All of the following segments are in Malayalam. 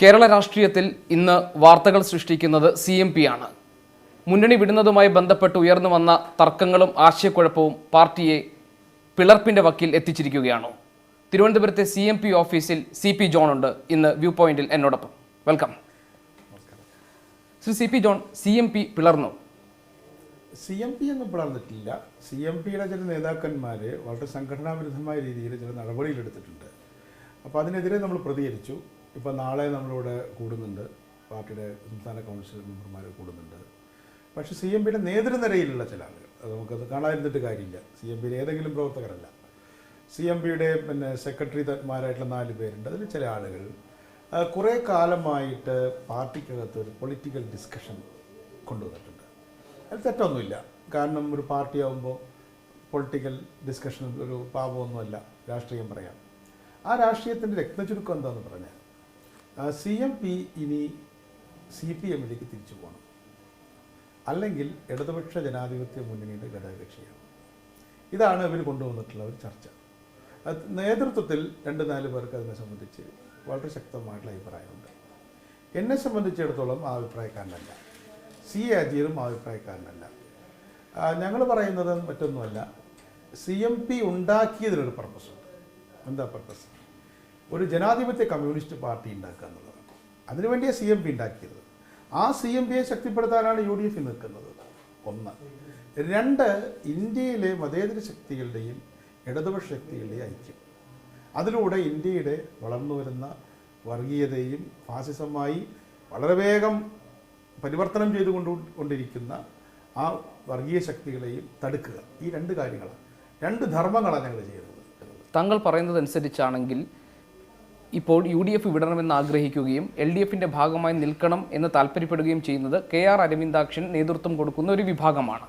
കേരള രാഷ്ട്രീയത്തിൽ ഇന്ന് വാർത്തകൾ സൃഷ്ടിക്കുന്നത് സി എം പി ആണ്. മുന്നണി വിടുന്നതുമായി ബന്ധപ്പെട്ട് ഉയർന്നു വന്ന തർക്കങ്ങളും ആശയക്കുഴപ്പവും പാർട്ടിയെ പിളർപ്പിന്റെ വക്കിൽ എത്തിച്ചിരിക്കുകയാണോ. തിരുവനന്തപുരത്തെ സി എം പി ഓഫീസിൽ സി പി ജോൺ ഉണ്ട്. ഇന്ന് വ്യൂ പോയിന്റിൽ എന്നോടൊപ്പം. Welcome. C P John C M P പിളർന്നു. സി എം പി ഒന്നും പിളർന്നിട്ടില്ല. സി എം പിയുടെ ചില നേതാക്കന്മാർ വളരെ സംഘടനാവിരുദ്ധമായ രീതിയിൽ ചില നടപടികളെടുത്തിട്ടുണ്ട് അപ്പോൾ അതിനെതിരെ നമ്മൾ പ്രതികരിച്ചു. ഇപ്പോൾ നാളെ നമ്മളിവിടെ കൂടുന്നുണ്ട്. പാർട്ടിയുടെ സംസ്ഥാന കൗൺസിൽ മെമ്പർമാർ കൂടുന്നുണ്ട്. പക്ഷേ സി എം പിയുടെ നേതൃനിരയിലുള്ള ചില ആളുകൾ അത് നമുക്കത് കാണാതിരുന്നിട്ട് കാര്യമില്ല. സി എം പിയുടെ ഏതെങ്കിലും പ്രവർത്തകരല്ല. സി എം പിയുടെ പിന്നെ സെക്രട്ടറിമാരായിട്ടുള്ള നാല് പേരുണ്ട്. അതിൽ ചില ആളുകൾ കുറേ കാലമായിട്ട് പാർട്ടിക്കകത്ത് ഒരു പൊളിറ്റിക്കൽ ഡിസ്കഷൻ കൊണ്ടുവന്നിട്ടുണ്ട്. അത് തെറ്റൊന്നുമില്ല. കാരണം ഒരു പാർട്ടിയാവുമ്പോൾ പൊളിറ്റിക്കൽ ഡിസ്കഷൻ ഒരു പാപമൊന്നുമല്ല. രാഷ്ട്രീയം പറയാം. ആ രാഷ്ട്രീയത്തിന്റെ രക്തചുരുക്കം എന്താണെന്ന് പറഞ്ഞാൽ സി എം പി ഇനി സി പി എമ്മിലേക്ക് തിരിച്ചു പോകണം അല്ലെങ്കിൽ ഇടതുപക്ഷ ജനാധിപത്യ മുന്നണിയുടെ ഘടകകക്ഷിയാണ്. ഇതാണ് ഇവർ കൊണ്ടുവന്നിട്ടുള്ള ഒരു ചർച്ച. നേതൃത്വത്തിൽ രണ്ട് നാല് പേർക്ക് അതിനെ സംബന്ധിച്ച് വളരെ ശക്തമായിട്ടുള്ള അഭിപ്രായമുണ്ട്. എന്നെ സംബന്ധിച്ചിടത്തോളം ആ അഭിപ്രായക്കാരനല്ല. സി അജീറും ആ അഭിപ്രായക്കാരനല്ല. ഞങ്ങൾ പറയുന്നത് മറ്റൊന്നുമല്ല. സി എം പി ഉണ്ടാക്കിയതിനൊരു പർപ്പസുണ്ട് എന്താ പർപ്പസ് ഒരു ജനാധിപത്യ കമ്മ്യൂണിസ്റ്റ് പാർട്ടി ഉണ്ടാക്കുക എന്നുള്ളതാണ് അതിനുവേണ്ടിയാണ് സി എം പി ഉണ്ടാക്കിയത്. ആ സി എം പിയെ ശക്തിപ്പെടുത്താനാണ് യു ഡി എഫ് നിൽക്കുന്നത്. ഒന്ന്. രണ്ട് ഇന്ത്യയിലെ മതേതര ശക്തികളുടെയും ഇടതുപക്ഷ ശക്തികളുടെയും ഐക്യം. അതിലൂടെ ഇന്ത്യയുടെ വളർന്നു വരുന്ന വർഗീയതയും ഫാസിസമായി വളരെ വേഗം പരിവർത്തനം ചെയ്തുകൊണ്ട് കൊണ്ടിരിക്കുന്ന ആ വർഗീയ ശക്തികളെയും തടുക്കുക. ഈ രണ്ട് കാര്യങ്ങളാണ്. രണ്ട് ധർമ്മങ്ങളാണ് ഞങ്ങൾ ചെയ്യുന്നത്. താങ്കൾ പറയുന്നതനുസരിച്ചാണെങ്കിൽ ഇപ്പോൾ യു ഡി എഫ് വിടണമെന്ന് ആഗ്രഹിക്കുകയും എൽ ഡി എഫിന്റെ ഭാഗമായി നിൽക്കണം എന്ന് താല്പര്യപ്പെടുകയും ചെയ്യുന്നത് കെ ആർ അരവിന്ദാക്ഷൻ നേതൃത്വം കൊടുക്കുന്ന ഒരു വിഭാഗമാണ്.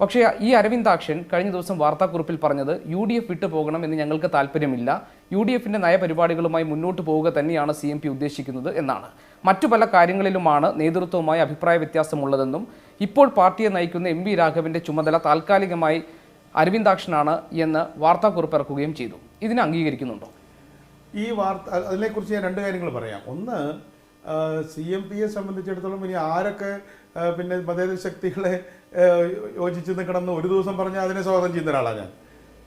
പക്ഷേ ഈ അരവിന്ദാക്ഷൻ കഴിഞ്ഞ ദിവസം വാർത്താക്കുറിപ്പിൽ പറഞ്ഞത് യു ഡി എഫ് വിട്ടു പോകണം എന്ന് ഞങ്ങൾക്ക് താല്പര്യമില്ല. യു ഡി എഫിന്റെ നയപരിപാടികളുമായി മുന്നോട്ട് പോവുക തന്നെയാണ് സി എം പി ഉദ്ദേശിക്കുന്നത് എന്നാണ്. മറ്റു പല കാര്യങ്ങളിലുമാണ് നേതൃത്വവുമായി അഭിപ്രായ വ്യത്യാസമുള്ളതെന്നും ഇപ്പോൾ പാർട്ടിയെ നയിക്കുന്ന എം വി രാഘവന്റെ ചുമതല താൽക്കാലികമായി അരവിന്ദാക്ഷനാണ് എന്ന് വാർത്താക്കുറിപ്പ് ഇറക്കുകയും ചെയ്തു. ഇതിനെ അംഗീകരിക്കുന്നുണ്ടോ? ഈ വാർത്ത അതിനെക്കുറിച്ച് ഞാൻ രണ്ട് കാര്യങ്ങൾ പറയാം. ഒന്ന് സി എം പിയെ സംബന്ധിച്ചിടത്തോളം ഇനി ആരൊക്കെ പിന്നെ മതേതര ശക്തികളെ യോജിച്ച് നിൽക്കണമെന്ന് ഒരു ദിവസം പറഞ്ഞാൽ അതിനെ സ്വാഗതം ചെയ്യുന്ന ഒരാളാണ് ഞാൻ.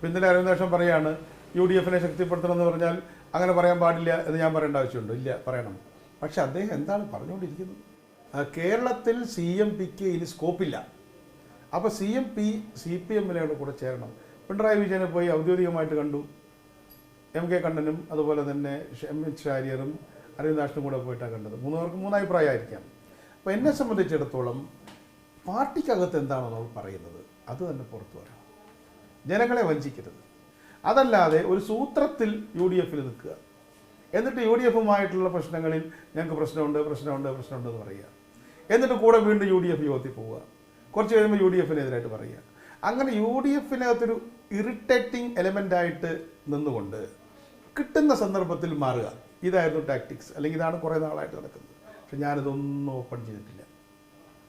പിന്നിലെ അരവിന്ദേഷം പറയാണ് യു ഡി എഫിനെ ശക്തിപ്പെടുത്തണം എന്ന് പറഞ്ഞാൽ അങ്ങനെ പറയാൻ പാടില്ല എന്ന് ഞാൻ പറയേണ്ട ആവശ്യമുണ്ട്. ഇല്ല പറയണം. പക്ഷെ അദ്ദേഹം എന്താണ് പറഞ്ഞുകൊണ്ടിരിക്കുന്നത്? കേരളത്തിൽ സി എം പിക്ക് ഇനി സ്കോപ്പില്ല. അപ്പോൾ C M P C P എമ്മിനോട് കൂടെ ചേരണം. പിണറായി വിജയനെ പോയി ഔദ്യോഗികമായിട്ട് കണ്ടു. എം കെ കണ്ണനും അതുപോലെ തന്നെ എം എച്ച് ഷാരിയറും അരവിന്ദാക്ഷനും കൂടെ പോയിട്ടാണ് കണ്ടത്. മൂന്ന് പേർക്ക് മൂന്നഭിപ്രായമായിരിക്കാം. അപ്പോൾ എന്നെ സംബന്ധിച്ചിടത്തോളം പാർട്ടിക്കകത്ത് എന്താണോ നമ്മൾ പറയുന്നത് അത് തന്നെ പുറത്തു വരണം. ജനങ്ങളെ വഞ്ചിക്കരുത്. അതല്ലാതെ ഒരു സൂത്രത്തിൽ യു ഡി എഫിൽ നിൽക്കുക. എന്നിട്ട് യു ഡി എഫുമായിട്ടുള്ള പ്രശ്നങ്ങളിൽ ഞങ്ങൾക്ക് പ്രശ്നമുണ്ട് പ്രശ്നമുണ്ട് പ്രശ്നമുണ്ട് എന്ന് പറയുക. എന്നിട്ട് കൂടെ വീണ്ടും യു ഡി എഫ് യോഗത്തിൽ പോവുക. കുറച്ച് കഴിയുമ്പോൾ യു ഡി എഫിനെതിരായിട്ട് പറയുക. അങ്ങനെ യു ഡി എഫിനകത്തൊരു ഇറിറ്റേറ്റിംഗ് എലമെന്റായിട്ട് നിന്നുകൊണ്ട് കിട്ടുന്ന സന്ദർഭത്തിൽ മാറുക. ഇതായിരുന്നു ടാക്ടിക്സ് അല്ലെങ്കിൽ ഇതാണ് കുറേ നാളായിട്ട് നടക്കുന്നത്. പക്ഷെ ഞാനിതൊന്നും ഓപ്പൺ ചെയ്തിട്ടില്ല.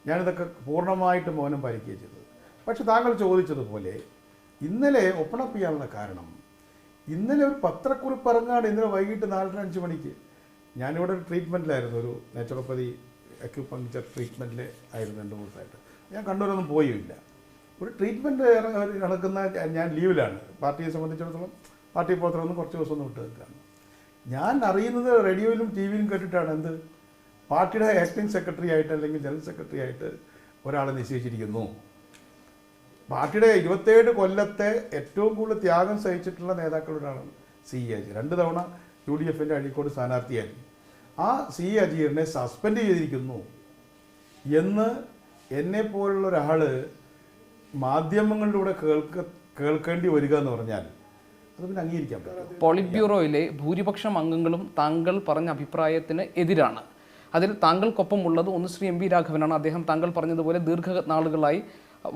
ഞാനിതൊക്കെ പൂർണമായിട്ട് മൗനം പാലിക്കുകയാണ് ചെയ്തത്. പക്ഷെ താങ്കൾ ചോദിച്ചതുപോലെ ഇന്നലെ ഓപ്പൺ അപ്പ് ചെയ്യാനുള്ള കാരണം ഇന്നലെ ഒരു പത്രക്കുറിപ്പ് ഇറങ്ങാണ് ഇന്നലെ വൈകിട്ട് നാലര അഞ്ച് മണിക്ക് ഞാനിവിടെ ഒരു ട്രീറ്റ്മെന്റിലായിരുന്നു ഒരു നാച്ചുറോപ്പതി അക്യൂപങ്ക്ചർ ട്രീറ്റ്മെന്റിൽ ആയിരുന്നു രണ്ട് ദിവസമായിട്ട്. ഞാൻ കണ്ണൂരൊന്നും പോയില്ല. ഒരു ട്രീറ്റ്മെന്റ് നടക്കുന്ന ഞാൻ ലീവിലാണ് പാർട്ടിയെ സംബന്ധിച്ചിടത്തോളം പാർട്ടി പുറത്തിറന്ന് കുറച്ച് ദിവസം ഒന്ന് വിട്ട് ഞാൻ അറിയുന്നത് റേഡിയോയിലും ടി വിയിലും കേട്ടിട്ടാണ് എന്ത്? പാർട്ടിയുടെ ആക്ടിംഗ് സെക്രട്ടറി ആയിട്ട് അല്ലെങ്കിൽ ജനറൽ സെക്രട്ടറി ആയിട്ട് ഒരാളെ നിശ്ചയിച്ചിരിക്കുന്നു. പാർട്ടിയുടെ ഇരുപത്തേഴ് കൊല്ലത്തെ ഏറ്റവും കൂടുതൽ ത്യാഗം സഹിച്ചിട്ടുള്ള നേതാക്കളൊരാളാണ് സി എ അജീർ. രണ്ട് തവണ യു ഡി എഫിന്റെ അഴീക്കോട് സ്ഥാനാർത്ഥിയായി. ആ സി അജീറിനെ സസ്പെൻഡ് ചെയ്തിരിക്കുന്നു എന്ന് എന്നെ പോലുള്ള ഒരാൾ മാധ്യമങ്ങളിലൂടെ കേൾക്ക കേൾക്കേണ്ടി വരിക എന്ന് പറഞ്ഞാൽ അത് പിന്നെ അംഗീകരിക്കാൻ പറ്റും പോളിറ്റ് ബ്യൂറോയിലെ ഭൂരിപക്ഷം അംഗങ്ങളും താങ്കൾ പറഞ്ഞ അഭിപ്രായത്തിന് എതിരാണ്. അതിൽ താങ്കൾക്കൊപ്പം ഉള്ളത് ഒന്ന് ശ്രീ എം വി രാഘവനാണ്. അദ്ദേഹം താങ്കൾ പറഞ്ഞതുപോലെ ദീർഘ നാളുകളായി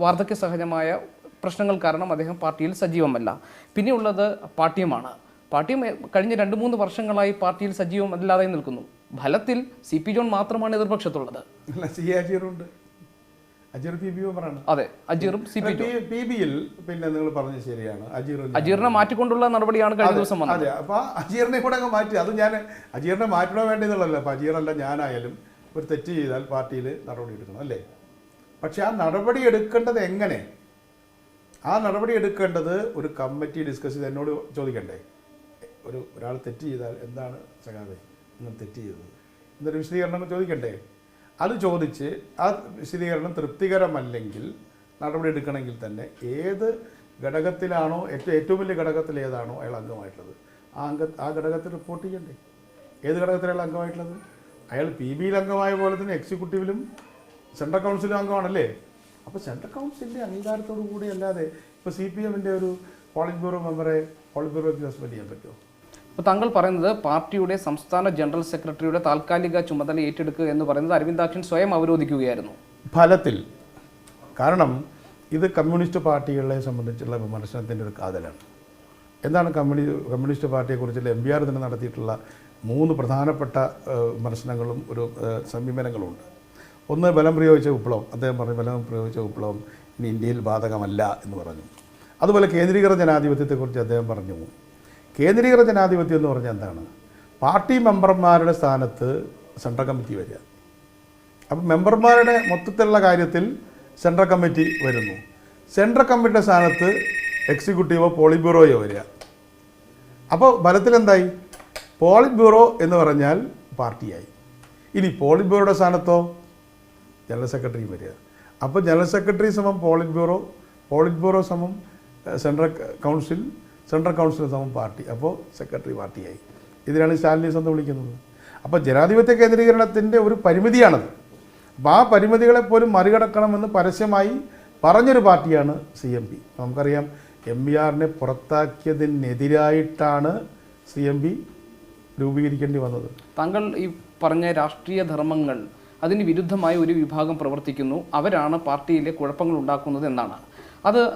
വാർദ്ധക്യ സഹജമായ പ്രശ്നങ്ങൾ കാരണം അദ്ദേഹം പാർട്ടിയിൽ സജീവമല്ല. പിന്നെയുള്ളത് പാർട്ടിയുമാണ്. പാർട്ടിയും കഴിഞ്ഞ രണ്ട് മൂന്ന് വർഷങ്ങളായി പാർട്ടിയിൽ സജീവമല്ലാതെ നിൽക്കുന്നു. ഫലത്തിൽ സി പി ജോൺ മാത്രമാണ് എതിർപക്ഷത്തുള്ളത്. അതെ അജീറും സി പി പി ബിയിൽ പിന്നെ നിങ്ങൾ പറഞ്ഞത് ശരിയാണ്. അജീർ അജീറിനെ മാറ്റിക്കൊണ്ടുള്ള നടപടിയാണ് കഴിഞ്ഞ ദിവസം വന്നത്. അതെ അപ്പൊ അജീറിനെ കൂടെ അങ്ങ് മാറ്റി. അത് ഞാൻ അജീറിനെ മാറ്റണോ വേണ്ടതെന്നുള്ളതല്ല അപ്പൊ അജീറല്ല ഞാനായാലും ഒരു തെറ്റ് ചെയ്താൽ പാർട്ടിയിൽ നടപടി എടുക്കണം അല്ലേ? പക്ഷെ ആ നടപടി എടുക്കേണ്ടത് എങ്ങനെ? ആ നടപടി എടുക്കേണ്ടത് ഒരു കമ്മിറ്റി ഡിസ്കസ് ചെയ്ത് എന്നോട് ചോദിക്കണ്ടേ? ഒരു ഒരാൾ തെറ്റ് ചെയ്താൽ എന്താണ് സഖാവേ നിങ്ങൾ തെറ്റ് ചെയ്തത്? എന്നൊരു വിശദീകരണം ചോദിക്കണ്ടേ? അത് ചോദിച്ച് ആ വിശദീകരണം തൃപ്തികരമല്ലെങ്കിൽ നടപടി എടുക്കണമെങ്കിൽ തന്നെ ഏത് ഘടകത്തിലാണോ ഏറ്റവും ഏറ്റവും വലിയ ഘടകത്തിൽ ഏതാണോ അയാൾ അംഗമായിട്ടുള്ളത്. ആ അംഗ ആ ഘടകത്തിൽ റിപ്പോർട്ട് ചെയ്യണ്ടേ? ഏത് ഘടകത്തിലാണ് അംഗമായിട്ടുള്ളത്? അയാൾ പി ബിയിൽ അംഗമായ പോലെ തന്നെ എക്സിക്യൂട്ടീവിലും സെൻട്രൽ കൗൺസിലും അംഗമാണല്ലേ? അപ്പോൾ സെൻട്രൽ കൗൺസിലിന്റെ അംഗീകാരത്തോടു കൂടി അല്ലാതെ ഇപ്പോൾ സി പി എമ്മിന്റെ ഒരു പോളിറ്റ് ബ്യൂറോ മെമ്പറെ പോളിറ്റ് ബ്യൂറോയ്ക്ക് സസ്പെൻഡ് ചെയ്യാൻ പറ്റുമോ? അപ്പോൾ താങ്കൾ പറയുന്നത് പാർട്ടിയുടെ സംസ്ഥാന ജനറൽ സെക്രട്ടറിയുടെ താൽക്കാലിക ചുമതല ഏറ്റെടുക്കുക എന്ന് പറയുന്നത് അരവിന്ദാക്ഷൻ സ്വയം അവരോധിക്കുകയായിരുന്നു. ഫലത്തിൽ. കാരണം ഇത് കമ്മ്യൂണിസ്റ്റ് പാർട്ടികളെ സംബന്ധിച്ചുള്ള വിമർശനത്തിന്റെ ഒരു കാതലാണ്. എന്താണ് കമ്മ്യൂണി കമ്മ്യൂണിസ്റ്റ് പാർട്ടിയെക്കുറിച്ചുള്ള എം ബി ആർ തന്നെ നടത്തിയിട്ടുള്ള മൂന്ന് പ്രധാനപ്പെട്ട വിമർശനങ്ങളും ഒരു സമീപനങ്ങളുമുണ്ട് ഒന്ന് ബലം പ്രയോഗിച്ച വിപ്ലവം. അദ്ദേഹം പറഞ്ഞു ബലം പ്രയോഗിച്ച വിപ്ലവം ഇനി ഇന്ത്യയിൽ ബാധകമല്ല എന്ന് പറഞ്ഞു. അതുപോലെ കേന്ദ്രീകൃത ജനാധിപത്യത്തെക്കുറിച്ച് അദ്ദേഹം പറഞ്ഞു. കേന്ദ്രീകൃത ജനാധിപത്യം എന്ന് പറഞ്ഞാൽ എന്താണ്? പാർട്ടി മെമ്പർമാരുടെ സ്ഥാനത്ത് സെൻട്രൽ കമ്മിറ്റി വരിക. അപ്പം മെമ്പർമാരുടെ മൊത്തത്തിലുള്ള കാര്യത്തിൽ സെൻട്രൽ കമ്മിറ്റി വരുന്നു. സെൻട്രൽ കമ്മിറ്റിയുടെ സ്ഥാനത്ത് എക്സിക്യൂട്ടീവോ പോളിറ്റ് ബ്യൂറോയോ വരിക. അപ്പോൾ ഫലത്തിൽ എന്തായി? പോളിറ്റ് ബ്യൂറോ എന്ന് പറഞ്ഞാൽ പാർട്ടിയായി. ഇനി പോളിറ്റ് ബ്യൂറോയുടെ സ്ഥാനത്തോ ജനറൽ സെക്രട്ടറിയും വരിക. അപ്പോൾ ജനറൽ സെക്രട്ടറി സമം പോളിറ്റ് ബ്യൂറോ പോളിറ്റ് ബ്യൂറോ സമം സെൻട്രൽ കൗൺസിൽ സെൻട്രൽ കൗൺസിൽ സമം പാർട്ടി അപ്പോൾ സെക്രട്ടറി പാർട്ടിയായി. ഇതിനാണ് സ്റ്റാലിനിസം എന്ന് വിളിക്കുന്നത്. അപ്പോൾ ജനാധിപത്യ കേന്ദ്രീകരണത്തിന്റെ ഒരു പരിമിതിയാണത്. അപ്പോൾ ആ പരിമിതികളെ പോലും മറികടക്കണമെന്ന് പരസ്യമായി പറഞ്ഞൊരു പാർട്ടിയാണ് സി എം പി. നമുക്കറിയാം എം ബി ആറിനെ പുറത്താക്കിയതിനെതിരായിട്ടാണ് സി എം പി രൂപീകരിക്കേണ്ടി വന്നത്. താങ്കൾ ഈ പറഞ്ഞ രാഷ്ട്രീയ ധർമ്മങ്ങൾ അതിന് വിരുദ്ധമായി ഒരു വിഭാഗം പ്രവർത്തിക്കുന്നു. അവരാണ് പാർട്ടിയിലെ കുഴപ്പങ്ങൾ ഉണ്ടാക്കുന്നത് എന്നാണ്. അത്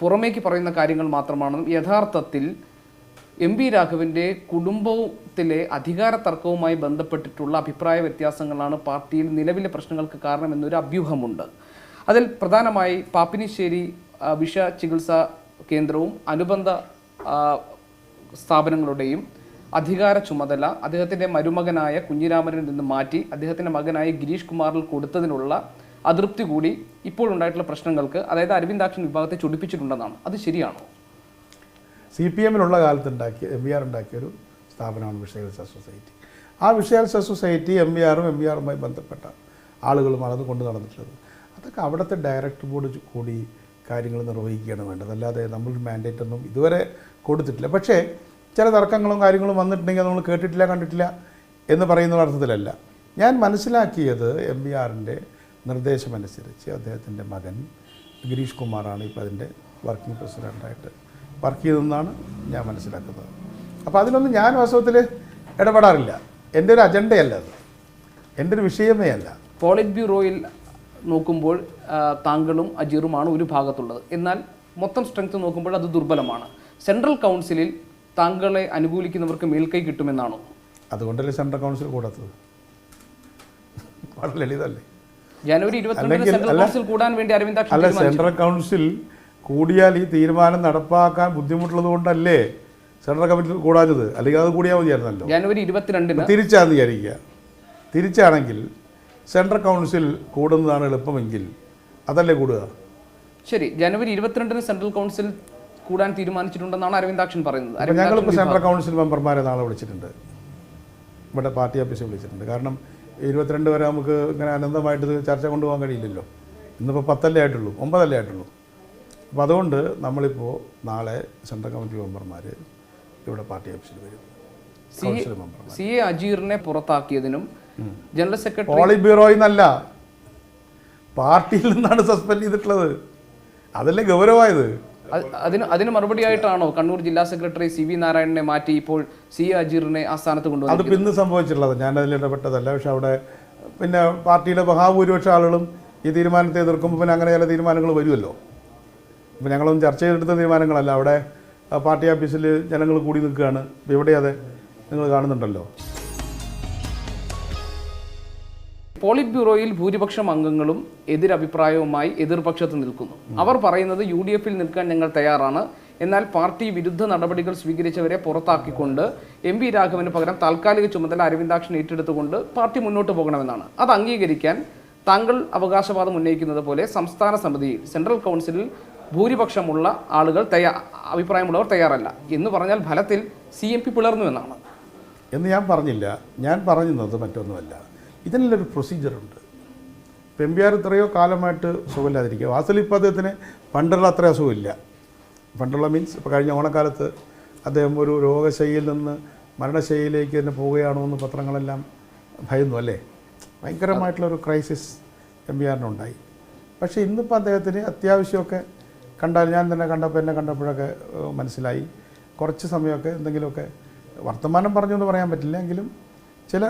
പുറമേക്ക് പറയുന്ന കാര്യങ്ങൾ മാത്രമാണെന്നും യഥാർത്ഥത്തിൽ എം പി രാഘവന്റെ കുടുംബത്തിലെ അധികാര തർക്കവുമായി ബന്ധപ്പെട്ടിട്ടുള്ള അഭിപ്രായ വ്യത്യാസങ്ങളാണ് പാർട്ടിയിൽ നിലവിലെ പ്രശ്നങ്ങൾക്ക് കാരണമെന്നൊരു അഭ്യൂഹമുണ്ട്. അതിൽ പ്രധാനമായി പാപ്പിനിശ്ശേരി വിഷ ചികിത്സാ കേന്ദ്രവും അനുബന്ധ സ്ഥാപനങ്ങളുടെയും അധികാര ചുമതല അദ്ദേഹത്തിന്റെ മരുമകനായ കുഞ്ഞിരാമനിൽ നിന്ന് മാറ്റി അദ്ദേഹത്തിന്റെ മകനായ ഗിരീഷ് കുമാറിൽ കൊടുത്തതിനുള്ള അതൃപ്തി കൂടി ഇപ്പോൾ ഉണ്ടായിട്ടുള്ള പ്രശ്നങ്ങൾക്ക് അതായത് അരവിന്ദാക്ഷൻ വിഭാഗത്തെ ചൊടിപ്പിച്ചിട്ടുണ്ടെന്നാണ്. അത് ശരിയാണോ? സി പി എമ്മിലുള്ള കാലത്ത് ഉണ്ടാക്കിയ എം ബി ആർ ഉണ്ടാക്കിയ ഒരു സ്ഥാപനമാണ് വിഷയവിത്സ സൊസൈറ്റി. ആ വിഷയവിത്സ സൊസൈറ്റി എം ബി ആറും എം ബി ആറുമായി ബന്ധപ്പെട്ട ആളുകളുമാണ് അത് കൊണ്ട് നടന്നിട്ടുള്ളത്. അതൊക്കെ അവിടുത്തെ ഡയറക്ടർ ബോർഡ് കൂടി കാര്യങ്ങൾ നിർവഹിക്കുകയാണ് വേണ്ടത്. അല്ലാതെ നമ്മൾ മാൻഡേറ്റ് ഒന്നും ഇതുവരെ കൊടുത്തിട്ടില്ല. പക്ഷേ ചില തർക്കങ്ങളും കാര്യങ്ങളും വന്നിട്ടുണ്ടെങ്കിൽ നമ്മൾ കേട്ടിട്ടില്ല കണ്ടിട്ടില്ല എന്ന് പറയുന്ന അർത്ഥത്തിലല്ല. ഞാൻ മനസ്സിലാക്കിയത് എം ബി ആറിന്റെ നിർദ്ദേശമനുസരിച്ച് അദ്ദേഹത്തിന്റെ മകൻ ഗിരീഷ് കുമാറാണ് ഇപ്പോൾ അതിന്റെ വർക്കിംഗ് പ്രസിഡന്റായിട്ട് വർക്ക് ചെയ്തതെന്നാണ് ഞാൻ മനസ്സിലാക്കുന്നത്. അപ്പോൾ അതിനൊന്നും ഞാൻ വാസ്തവത്തിൽ ഇടപെടാറില്ല. എന്റെ ഒരു അജണ്ടയല്ല അത്. എന്റെ ഒരു വിഷയമേ അല്ല. പോളിറ്റ് ബ്യൂറോയിൽ നോക്കുമ്പോൾ താങ്കളും അജീറുമാണ് ഒരു ഭാഗത്തുള്ളത്. എന്നാൽ മൊത്തം സ്ട്രെങ്ത് നോക്കുമ്പോൾ അത് ദുർബലമാണ്. സെൻട്രൽ കൗൺസിലിൽ താങ്കളെ അനുകൂലിക്കുന്നവർക്ക് മേൽക്കൈ കിട്ടുമെന്നാണോ? അതുകൊണ്ടല്ലേ സെൻട്രൽ കൗൺസിൽ കൂടാത്തത്? വളരെ ലളിതല്ലേ ജനുവരി ഇരുപത്തിരണ്ടിന് സെൻട്രൽ അല്ല- കൗൺസിൽ കൂടാൻ വേണ്ടി അല്ല സെൻട്രൽ കൗൺസിൽ കൂടിയാൽ ഈ തീരുമാനം നടപ്പാക്കാൻ ബുദ്ധിമുട്ടുള്ളത് കൊണ്ടല്ലേ സെൻട്രൽ കമ്മിറ്റി കൂടാഞ്ഞത്? അല്ലെങ്കിൽ അത് കൂടിയാൽ മതിയായിരുന്നല്ലോ. ജനുവരി ഇരുപത്തിരണ്ടിന് തിരിച്ചാന്ന് വിചാരിക്കുക. തിരിച്ചാണെങ്കിൽ സെൻട്രൽ കൗൺസിൽ കൂടുന്നതാണ് എളുപ്പമെങ്കിൽ അതല്ലേ കൂടുക? ശരി ജനുവരി ഇരുപത്തിരണ്ടിന് സെൻട്രൽ കൗൺസിൽ കൂടാൻ തീരുമാനിച്ചിട്ടുണ്ടെന്നാണ് അരവിന്ദാക്ഷൻ പറയുന്നത്. ഞങ്ങളിപ്പോൾ സെൻട്രൽ കൗൺസിൽ മെമ്പർമാരെ നാളെ വിളിച്ചിട്ടുണ്ട്. ഇവിടെ പാർട്ടി ഓഫീസിൽ വിളിച്ചിട്ടുണ്ട്. കാരണം ഇരുപത്തിരണ്ട് വരെ നമുക്ക് ഇങ്ങനെ അനന്തമായിട്ട് ചർച്ച കൊണ്ടുപോകാൻ കഴിയില്ലല്ലോ. ഇന്നിപ്പോൾ പത്തല്ലേ ആയിട്ടുള്ളൂ ഒമ്പതല്ലേ ആയിട്ടുള്ളൂ. അപ്പോൾ അതുകൊണ്ട് നമ്മളിപ്പോൾ നാളെ സെൻട്രൽ കമ്മിറ്റി മെമ്പർമാർ ഇവിടെ പാർട്ടി ഓഫീസിൽ വരും. സി എ അജീറിനെ പുറത്താക്കിയതിനും ജനറൽ സെക്രട്ടറി പോളിറ്റ് ബ്യൂറോയിൽ നിന്നല്ല പാർട്ടിയിൽ നിന്നാണ് സസ്പെൻഡ് ചെയ്തിട്ടുള്ളത്. അതല്ലേ ഗൗരവമായത്. അതിന് അതിന് മറുപടിയായിട്ടാണോ കണ്ണൂർ ജില്ലാ സെക്രട്ടറി സി വി നാരായണനെ മാറ്റി ഇപ്പോൾ സി അജീറിനെ ആ സ്ഥാനത്ത് കൊണ്ടുവന്നത് അത് പിന്നെ സംഭവിച്ചിട്ടുള്ളത്. ഞാൻ അതിൽ ഇടപെട്ടതല്ല. പക്ഷെ അവിടെ പിന്നെ പാർട്ടിയുടെ മഹാഭൂരിപക്ഷ ആളുകളും ഈ തീരുമാനത്തെ എതിർക്കുമ്പോൾ പിന്നെ അങ്ങനെ ചില തീരുമാനങ്ങൾ വരുമല്ലോ. ഇപ്പം ഞങ്ങളൊന്നും ചർച്ച ചെയ്തെടുത്ത തീരുമാനങ്ങളല്ല. അവിടെ പാർട്ടി ഓഫീസിൽ ജനങ്ങൾ കൂടി നിൽക്കുകയാണ്. ഇവിടെ അതെ നിങ്ങൾ കാണുന്നുണ്ടല്ലോ. പോളിറ്റ് ബ്യൂറോയിൽ ഭൂരിപക്ഷം അംഗങ്ങളും എതിരഭിപ്രായവുമായി എതിർപക്ഷത്ത് നിൽക്കുന്നു. അവർ പറയുന്നത് യു ഡി എഫിൽ നിൽക്കാൻ ഞങ്ങൾ തയ്യാറാണ്. എന്നാൽ പാർട്ടി വിരുദ്ധ നടപടികൾ സ്വീകരിച്ചവരെ പുറത്താക്കിക്കൊണ്ട് എം വി രാഘവന് പകരം താൽക്കാലിക ചുമതല അരവിന്ദാക്ഷൻ ഏറ്റെടുത്തുകൊണ്ട് പാർട്ടി മുന്നോട്ട് പോകണമെന്നാണ്. അത് അംഗീകരിക്കാൻ താങ്കൾ അവകാശവാദം ഉന്നയിക്കുന്നത് പോലെ സംസ്ഥാന സമിതിയിൽ സെൻട്രൽ കൗൺസിലിൽ ഭൂരിപക്ഷമുള്ള ആളുകൾ തയ്യാ അഭിപ്രായമുള്ളവർ തയ്യാറല്ല. എന്ന് പറഞ്ഞാൽ ഫലത്തിൽ സി എം പി പിളർന്നു എന്നാണ്. എന്ന് ഞാൻ പറഞ്ഞില്ല. ഞാൻ പറഞ്ഞത് മറ്റൊന്നുമല്ല. ഇതിനുള്ളൊരു പ്രൊസീജിയറുണ്ട് ഇപ്പം എം പി ആർ ഇത്രയോ കാലമായിട്ട് സുഖമില്ലാതിരിക്കുക. വാസലി ഇപ്പോൾ അദ്ദേഹത്തിന് പണ്ടുള്ള അത്ര അസുഖമില്ല. പണ്ടുള്ള മീൻസ് ഇപ്പോൾ കഴിഞ്ഞ ഓണക്കാലത്ത് അദ്ദേഹം ഒരു രോഗശൈലിയിൽ നിന്ന് മരണശൈലിയിലേക്ക് തന്നെ പോവുകയാണോ എന്ന് പത്രങ്ങളെല്ലാം ഭയന്നു അല്ലേ? ഭയങ്കരമായിട്ടുള്ളൊരു ക്രൈസിസ് എം പി ആറിനുണ്ടായി പക്ഷേ ഇന്നിപ്പോൾ അദ്ദേഹത്തിന് അത്യാവശ്യമൊക്കെ കണ്ടാൽ ഞാൻ തന്നെ കണ്ടപ്പോൾ എന്നെ കണ്ടപ്പോഴൊക്കെ മനസ്സിലായി. കുറച്ച് സമയമൊക്കെ എന്തെങ്കിലുമൊക്കെ വർത്തമാനം പറഞ്ഞു എന്ന് പറയാൻ പറ്റില്ല. എങ്കിലും ചില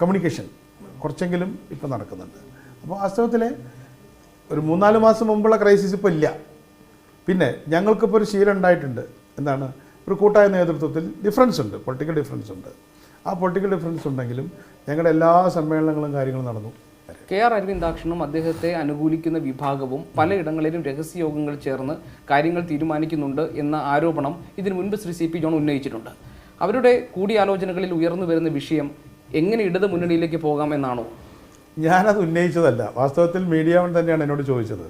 കമ്മ്യൂണിക്കേഷൻ കുറച്ചെങ്കിലും ഇപ്പം നടക്കുന്നുണ്ട്. അപ്പോൾ വാസ്തവത്തിൽ ഒരു മൂന്നാൽ മാസം മുമ്പുള്ള ക്രൈസിസ് ഇപ്പോൾ ഇല്ല. പിന്നെ ഞങ്ങൾക്കിപ്പോൾ ഒരു ശീലം ഉണ്ടായിട്ടുണ്ട്. എന്താണ്? ഒരു കൂട്ടായ നേതൃത്വത്തിൽ ഡിഫറൻസ് ഉണ്ട്. പൊളിറ്റിക്കൽ ഡിഫറൻസ് ഉണ്ട്. ആ പൊളിറ്റിക്കൽ ഡിഫറൻസ് ഉണ്ടെങ്കിലും ഞങ്ങളുടെ എല്ലാ സമ്മേളനങ്ങളും കാര്യങ്ങളും നടന്നു. കെ ആർ അരവിന്ദാക്ഷനും അദ്ദേഹത്തെ അനുകൂലിക്കുന്ന വിഭാഗവും പലയിടങ്ങളിലും രഹസ്യയോഗങ്ങൾ ചേർന്ന് കാര്യങ്ങൾ തീരുമാനിക്കുന്നുണ്ട് എന്ന ആരോപണം ഇതിനു മുൻപ് ശ്രീ സി പി ജോൺ ഉന്നയിച്ചിട്ടുണ്ട്. അവരുടെ കൂടിയാലോചനകളിൽ ഉയർന്നു വരുന്ന വിഷയം എങ്ങനെ ഇടത് മുന്നണിയിലേക്ക് പോകാം എന്നാണോ ഞാനത് ഉന്നയിച്ചതല്ല. വാസ്തവത്തിൽ മീഡിയ വൺ തന്നെയാണ് എന്നോട് ചോദിച്ചത്.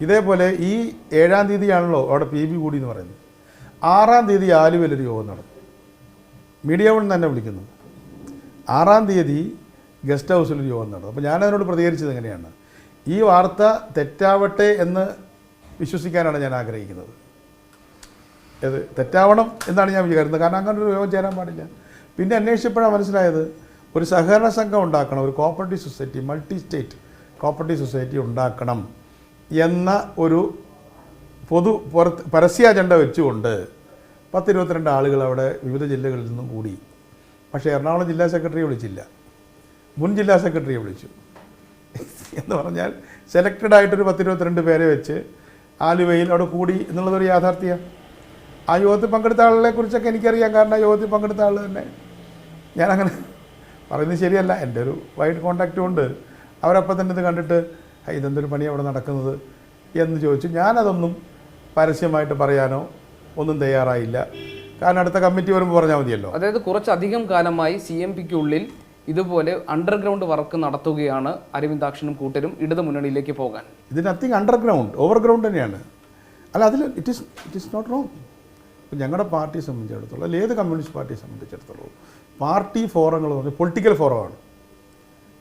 ഇതേപോലെ ഈ ഏഴാം തീയതിയാണല്ലോ അവിടെ പി ബി കൂടി എന്ന് പറയുന്നത്. ആറാം തീയതി ആലുവയിലൊരു യോഗം നടന്നു മീഡിയ വൺ തന്നെ വിളിക്കുന്നു. ആറാം തീയതി ഗസ്റ്റ് ഹൗസിലൊരു യോഗം നടന്നു അപ്പോൾ ഞാനതിനോട് പ്രതികരിച്ചത് എങ്ങനെയാണ്? ഈ വാർത്ത തെറ്റാവട്ടെ എന്ന് വിശ്വസിക്കാനാണ് ഞാൻ ആഗ്രഹിക്കുന്നത്. അത് തെറ്റാവണം എന്നാണ് ഞാൻ വിചാരിക്കുന്നത്. കാരണം അങ്ങനെ ഒരു യോഗം ചേരാൻ പാടില്ല. പിന്നെ അന്വേഷിച്ചപ്പോഴാണ് മനസ്സിലായത് ഒരു സഹകരണ സംഘം ഉണ്ടാക്കണം ഒരു cooperative society multi state cooperative society ഉണ്ടാക്കണം എന്ന ഒരു പൊതു പുറത്ത് പരസ്യ അജണ്ട വെച്ചുകൊണ്ട് പത്ത് ഇരുപത്തിരണ്ട് ആളുകൾ അവിടെ വിവിധ ജില്ലകളിൽ നിന്നും കൂടി. പക്ഷേ എറണാകുളം ജില്ലാ സെക്രട്ടറിയെ വിളിച്ചില്ല. മുൻ ജില്ലാ സെക്രട്ടറിയെ വിളിച്ചു. എന്ന് പറഞ്ഞാൽ സെലക്റ്റഡ് ആയിട്ടൊരു പത്തിരുപത്തിരണ്ട് പേരെ വെച്ച് ആലുവയിൽ അവിടെ കൂടി എന്നുള്ളതൊരു യാഥാർത്ഥ്യമാണ് ആ യോഗത്തിൽ പങ്കെടുത്ത ആളുകളെ കുറിച്ചൊക്കെ എനിക്കറിയാം. കാരണം ആ യോഗത്തിൽ പങ്കെടുത്ത ആൾ തന്നെ. ഞാനങ്ങനെ പറയുന്നത് ശരിയല്ല. എന്റെ ഒരു വൈഡ് കോണ്ടാക്റ്റും ഉണ്ട്. അവരപ്പം തന്നെ ഇത് കണ്ടിട്ട് ഇതെന്തൊരു പണി അവിടെ നടക്കുന്നത്? എന്ന് ചോദിച്ചു. ഞാനതൊന്നും പരസ്യമായിട്ട് പറയാനോ ഒന്നും തയ്യാറായില്ല. കാരണം അടുത്ത കമ്മിറ്റി വരുമ്പോൾ പറഞ്ഞാൽ മതിയല്ലോ. അതായത് കുറച്ചധികം കാലമായി സി എം പിക്കുള്ളിൽ ഇതുപോലെ അണ്ടർഗ്രൗണ്ട് വർക്ക് നടത്തുകയാണ് അരവിന്ദാക്ഷനും കൂട്ടരും ഇടതു മുന്നണിയിലേക്ക് പോകാൻ. ഇത് നത്തിങ് അണ്ടർഗ്രൗണ്ട് ഓവർഗ്രൗണ്ട് തന്നെയാണ്. അല്ല അതിൽ it is it is not wrong ഇപ്പം ഞങ്ങളുടെ പാർട്ടിയെ സംബന്ധിച്ചിടത്തോളം അല്ലെങ്കിൽ ഏത് കമ്മ്യൂണിസ്റ്റ് പാർട്ടിയെ സംബന്ധിച്ചിടത്തോളം പാർട്ടി ഫോറങ്ങൾ എന്ന് പറഞ്ഞാൽ പൊളിറ്റിക്കൽ ഫോറമാണ്.